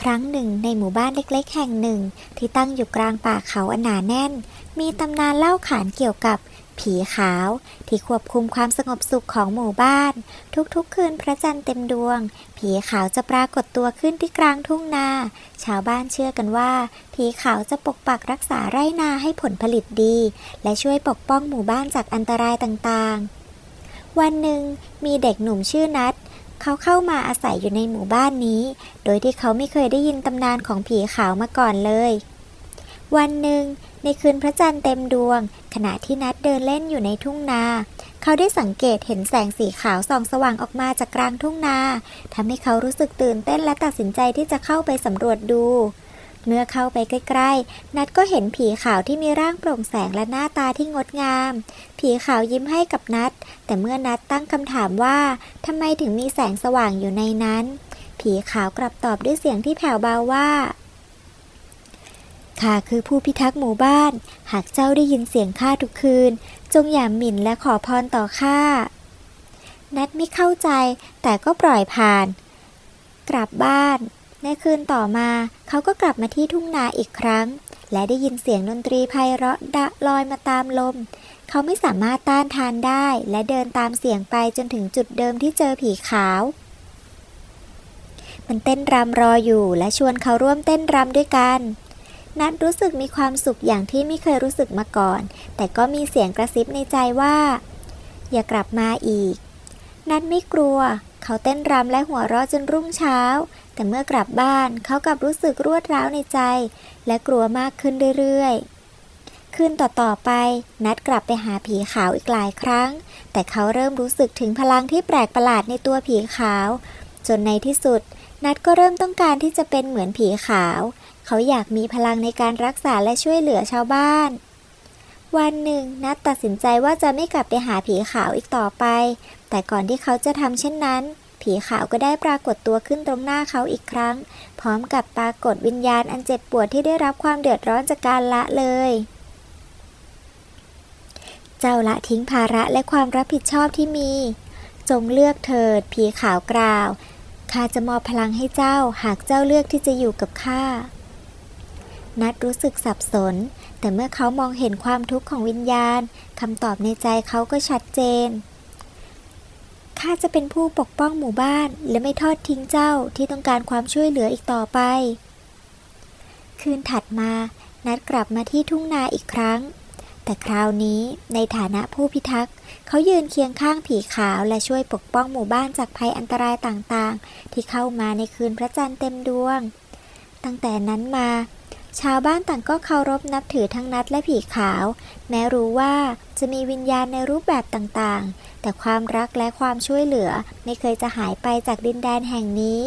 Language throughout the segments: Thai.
ครั้งหนึ่งในหมู่บ้านเล็กๆ แห่งหนึ่ง ที่ตั้งอยู่กลางป่าเขาอันหนาแน่น มีตำนานเล่าขานเกี่ยวกับผีขาว ที่ควบคุมความสงบสุขของหมู่บ้าน ทุกๆ คืนพระจันทร์เต็มดวง ผีขาวจะปรากฏตัวขึ้นที่กลางทุ่งนา ชาวบ้านเชื่อกันว่า ผีขาวจะปกปักรักษาไร่นาให้ผลผลิตดี และช่วยปกป้องหมู่บ้านจากอันตรายต่างๆ วันหนึ่งมีเด็กหนุ่มชื่อนัท เขาเข้ามาอาศัยอยู่ในหมู่บ้านนี้ โดยที่เขาไม่เคยได้ยินตำนานของผีขาวมาก่อนเลย วันหนึ่ง ในคืนพระจันทร์เต็มดวง ขณะที่นัดเดินเล่นอยู่ในทุ่งนา เขาได้สังเกตเห็นแสงสีขาวส่องสว่างออกมาจากกลางทุ่งนาทำให้เขารู้สึกตื่นเต้นและตัดสินใจที่จะเข้าไปสำรวจดู เมื่อเข้าไปใกล้ๆ นัดก็เห็นผีขาวที่มีร่างโปร่งแสงและหน้าตาที่งดงาม ผีขาวยิ้มให้กับนัด แต่เมื่อนัดตั้งคำถามว่าทำไมถึงมีแสงสว่างอยู่ในนั้น ผีขาวกลับตอบด้วยเสียงที่แผ่วเบาว่าข้าคือผู้พิทักษ์หมู่บ้าน หากเจ้าได้ยินเสียงข้าทุกคืน จงอย่าหมิ่นและขอพรต่อข้า นัดไม่เข้าใจ แต่ก็ปล่อยผ่าน กลับบ้าน ในคืนต่อมาเขาก็กลับมาที่ทุ่งนาอีกครั้ง และได้ยินเสียงดนตรีไพเราะดะลอยมาตามลม เขาไม่สามารถต้านทานได้ และเดินตามเสียงไปจนถึงจุดเดิมที่เจอผีขาว มันเต้นรำรออยู่และชวนเขาร่วมเต้นรำด้วยกันนัดรู้สึกมีความสุขอย่างที่ไม่เคยรู้สึกมาก่อน แต่ก็มีเสียงกระซิบในใจว่า อย่ากลับมาอีก นัดไม่กลัว เขาเต้นรำและหัวเราะจนรุ่งเช้า แต่เมื่อกลับบ้านเขากลับรู้สึกรวดร้าวในใจ และกลัวมากขึ้นเรื่อยๆ คืนต่อๆไป นัดกลับไปหาผีขาวอีกหลายครั้ง แต่เขาเริ่มรู้สึกถึงพลังที่แปลกประหลาดในตัวผีขาว จนในที่สุด นัดก็เริ่มต้องการที่จะเป็นเหมือนผีขาว เขาอยากมีพลังในการรักษาและช่วยเหลือชาวบ้าน วันหนึ่งนัดตัดสินใจว่าจะไม่กลับไปหาผีขาวอีกต่อไป แต่ก่อนที่เขาจะทำเช่นนั้น ผีขาวก็ได้ปรากฏตัวขึ้นตรงหน้าเขาอีกครั้ง พร้อมกับปรากฏวิญญาณอันเจ็บปวดที่ได้รับความเดือดร้อนจากการละเลย เจ้าละทิ้งภาระและความรับผิดชอบที่มี จงเลือกเถิดผีขาวกล่าวข้าจะมอบพลังให้เจ้าหากเจ้าเลือกที่จะอยู่กับข้า นัดรู้สึกสับสน แต่เมื่อเขามองเห็นความทุกข์ของวิญญาณคำตอบในใจเขาก็ชัดเจนข้าจะเป็นผู้ปกป้องหมู่บ้าน และไม่ทอดทิ้งเจ้าที่ต้องการความช่วยเหลืออีกต่อไป คืนถัดมา นัดกลับมาที่ทุ่งนาอีกครั้ง แต่คราวนี้ในฐานะผู้พิทักษ์เขายืนเคียงข้างผีขาวและช่วยปกป้องหมู่บ้านจากภัยอันตรายต่างๆ ที่เข้ามาในคืนพระจันทร์เต็มดวง ตั้งแต่นั้นมา ชาวบ้านต่างก็เคารพนับถือทั้งนัดและผีขาว แม้รู้ว่าจะมีวิญญาณในรูปแบบต่างๆ แต่ความรักและความช่วยเหลือไม่เคยจะหายไปจากดินแดนแห่งนี้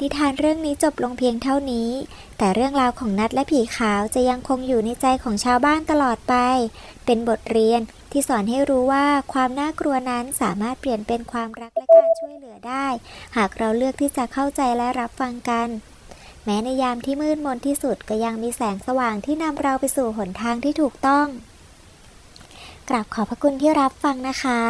นิทานเรื่องนี้จบลงเพียงเท่านี้ แต่เรื่องราวของนัดและผีขาวจะยังคงอยู่ในใจของชาวบ้านตลอดไป เป็นบทเรียนที่สอนให้รู้ว่าความน่ากลัวนั้นสามารถเปลี่ยนเป็นความรักและการช่วยเหลือได้ หากเราเลือกที่จะเข้าใจและรับฟังกัน ม้ในยามที่มืดมนที่สุดก็ยังมีแสงสว่างที่นำเราไปสู่หนทางที่ถูกต้อง กราบขอบพระคุณที่รับฟังนะคะ